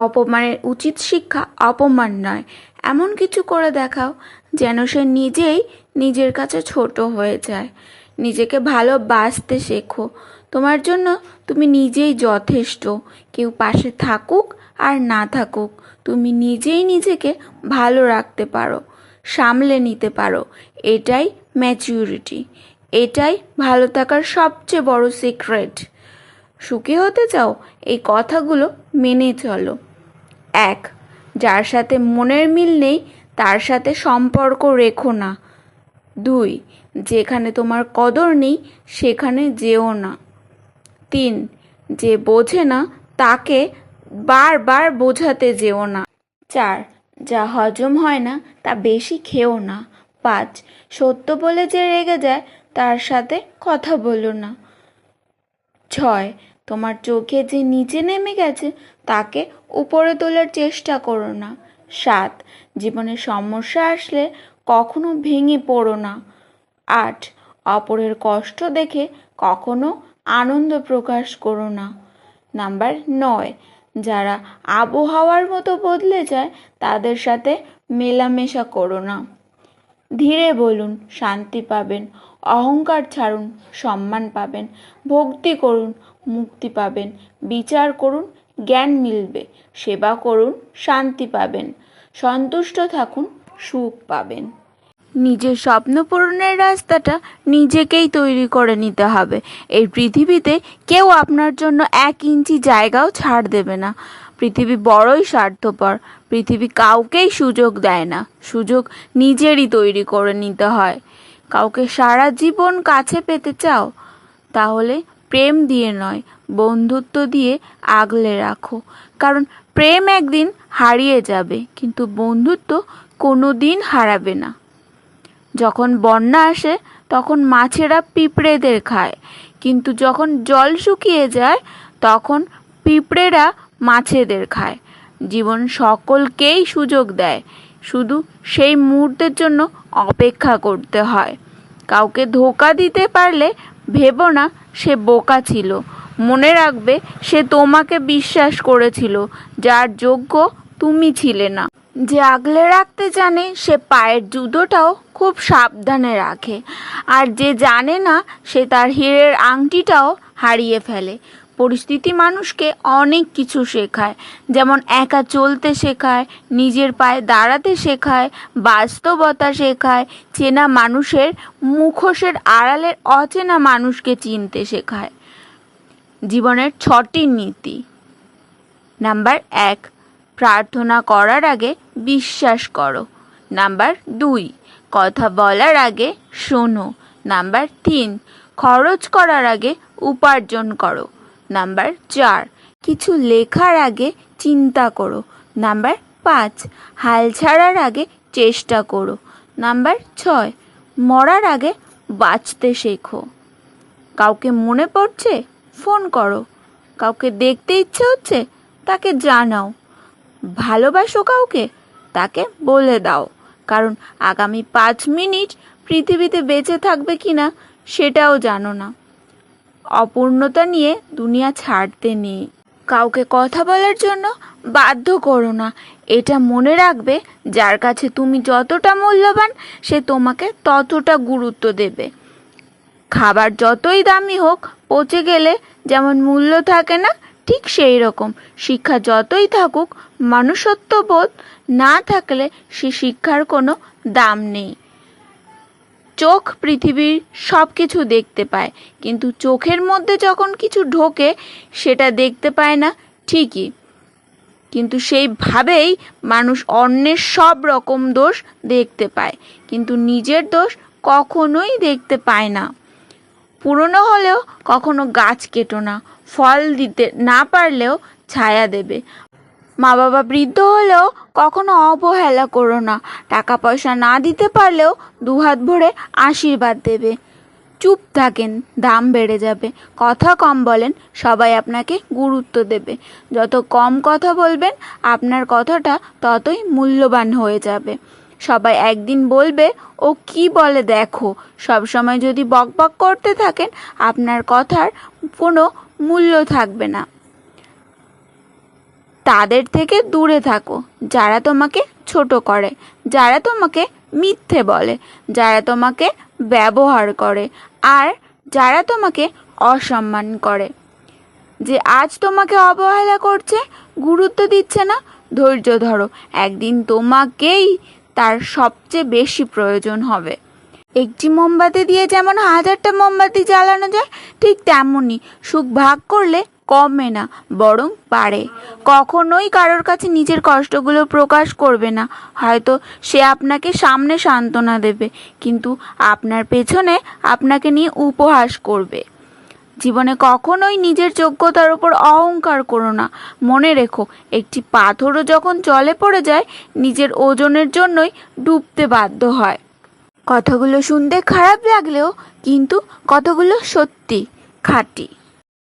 অপমানের উচিত শিক্ষা অপমান নয়। এমন কিছু করে দেখাও যেন সে নিজেই নিজের কাছে ছোট হয়ে যায়। নিজেকে ভালোবাসতে শেখো। তোমার জন্য তুমি নিজেই যথেষ্ট। কেউ পাশে থাকুক আর না থাকুক, তুমি নিজেই নিজেকে ভালো রাখতে পারো, সামলে নিতে পারো। এটাই ম্যাচিউরিটি এটাই ভালো থাকার সবচেয়ে বড় সিক্রেট সুখী হতে চাও, এই কথাগুলো মেনে চলো। এক, যার সাথে মনের মিল নেই, তার সাথে সম্পর্ক রেখো না। দুই, যেখানে তোমার কদর নেই, সেখানে যেও না। তিন, যে বোঝে না, তাকে বারবার বোঝাতে যেও না। চার, যা হজম হয় না, তা বেশি খেও না। পাঁচ, সত্য বলে যে রেগে যায়, তার সাথে কথা বলো না। ছয় তোমার চোখে যে নিচে নেমে গেছে, তাকে উপরে তোলার চেষ্টা করো না। সাত, জীবনে সমস্যা আসলে কখনো ভেঙে পড়ো না। আট, অপরের কষ্ট দেখে কখনো আনন্দ প্রকাশ করো না। নাম্বার নয়, যারা আবহাওয়ার মতো বদলে যায়, তাদের সাথে মেলামেশা করো না। ধীরে বলুন, শান্তি পাবেন। অহংকার ছাড়ুন, সম্মান পাবেন। ভক্তি করুন, মুক্তি পাবেন। বিচার করুন, জ্ঞান মিলবে। সেবা করুন, শান্তি পাবেন। সন্তুষ্ট থাকুন, সুখ পাবেন। নিজের স্বপ্ন পূরণের রাস্তাটা নিজেকেই তৈরি করে নিতে হবে। এই পৃথিবীতে কেউ আপনার জন্য এক ইঞ্চি জায়গাও ছাড় দেবে না। পৃথিবী বড়ই স্বার্থপর, পৃথিবী কাউকেই সুযোগ দেয় না। সুযোগ নিজেরই তৈরি করে নিতে হয়। কাউকে সারা জীবন কাছে পেতে চাও, তাহলে প্রেম দিয়ে নয়, বন্ধুত্ব দিয়ে আগলে রাখো। কারণ প্রেম একদিন হারিয়ে যাবে, কিন্তু বন্ধুত্ব কোনো দিন হারাবে না। যখন বন্যা আসে, তখন মাছেরা পিঁপড়েদের খায়, কিন্তু যখন জল শুকিয়ে যায়, তখন পিঁপড়েরা মাছেদের খায়। জীবন সকলকেই সুযোগ দেয়। শুধু সেই মুহূর্তের জন্য অপেক্ষা করতে হয়। কাউকে ধোকা দিতে পারলে ভেবো না, সে বোকা ছিল। মনে রাখবে, সে তোমাকে বিশ্বাস করেছিল, যার যোগ্য তুমি ছিলে না। যে আগলে রাখতে জানে, সে পায়ের জুতোটাও খুব সাবধানে রাখে। আর যে জানে না, সে তার হীরের আংটিটাও হারিয়ে ফেলে। পরিস্থিতি মানুষকে অনেক কিছু শেখায়। যেমন একা চলতে শেখায়, নিজের পায়ে দাঁড়াতে শেখায়, বাস্তবতা শেখায়, চেনা মানুষের মুখোশের আড়ালের অচেনা মানুষকে চিনতে শেখায়। জীবনের ছটি নীতি। নাম্বার এক, প্রার্থনা করার আগে বিশ্বাস করো। নাম্বার দুই, কথা বলার আগে শোনো। নাম্বার তিন, খরচ করার আগে উপার্জন করো। নাম্বার চার। কিছু লেখার আগে চিন্তা করো। নাম্বার পাঁচ। হাল ছাড়ার আগে চেষ্টা করো। নাম্বার ছয়। মরার আগে বাঁচতে শেখো। কাউকে মনে পড়ছে, ফোন করো। কাউকে দেখতে ইচ্ছে হচ্ছে, তাকে জানাও। ভালোবাসো কাউকে, তাকে বলে দাও। কারণ আগামী পাঁচ মিনিট পৃথিবীতে বেঁচে থাকবে কি না সেটাও জানো না। অপূর্ণতা নিয়ে দুনিয়া ছাড়তে নেই। কাউকে কথা বলার জন্য বাধ্য করো না। এটা মনে রাখবে, যার কাছে তুমি যতটা মূল্যবান, সে তোমাকে ততটা গুরুত্ব দেবে। খাবার যতই দামি হোক, পচে গেলে যেমন মূল্য থাকে না, ঠিক সেই রকম। শিক্ষা যতই থাকুক মনুষ্যত্ব বোধ না থাকলে সে শিক্ষার কোনো দাম নেই। চোখ পৃথিবীর সব কিছু দেখতে পায়। কিন্তু চোখের মধ্যে যখন কিছু ঢোকে, সেটা দেখতে পায় না ঠিকই। কিন্তু সেইভাবেই মানুষ অন্যের সব রকম দোষ দেখতে পায়। কিন্তু নিজের দোষ কখনোই দেখতে পায় না। পুরনো হলেও কখনো গাছ কেটো না, ফল দিতে না পারলেও ছায়া দেবে। মা বাবা বৃদ্ধ হলেও কখনো অবহেলা করো না। টাকা পয়সা না দিতে পারলেও দুহাত ভরে আশীর্বাদ দেবে। চুপ থাকেন, দাম বেড়ে যাবে। কথা কম বলেন, সবাই আপনাকে গুরুত্ব দেবে। যত কম কথা বলবেন, আপনার কথাটা ততই মূল্যবান হয়ে যাবে। সবাই একদিন বলবে, ও কি বলে দেখো? সব সময় যদি বকবক করতে থাকেন, আপনার কথার কোনো মূল্য থাকবে না। তাদের থেকে দূরে থাকো। যারা তোমাকে ছোট করে, যারা তোমাকে মিথ্যে বলে, যারা তোমাকে ব্যবহার করে, আর যারা তোমাকে অসম্মান করে। যে আজ তোমাকে অবহেলা করছে, গুরুত্ব দিচ্ছে না, ধৈর্য ধরো। একদিন তোমাকেই তার সবচেয়ে বেশি প্রয়োজন হবে। একটি মোমবাতি দিয়ে যেমন হাজারটা মোমবাতি জ্বালানো যায়, ঠিক তেমনই সুখ ভাগ করলে কমে না, বরং বাড়ে। কখনোই কারোর কাছে নিজের কষ্টগুলো প্রকাশ করবে না। হয়তো সে আপনাকে সামনে সান্ত্বনা দেবে, কিন্তু আপনার পেছনে আপনাকে নিয়ে উপহাস করবে। জীবনে কখনোই নিজের যোগ্যতার উপর অহংকার করো না। মনে রেখো, একটি পাথরও যখন জলে পড়ে যায়, নিজের ওজনের জন্যই ডুবতে বাধ্য হয়। কথাগুলো শুনতে খারাপ লাগলেও, কিন্তু কথাগুলো সত্যি, খাঁটি।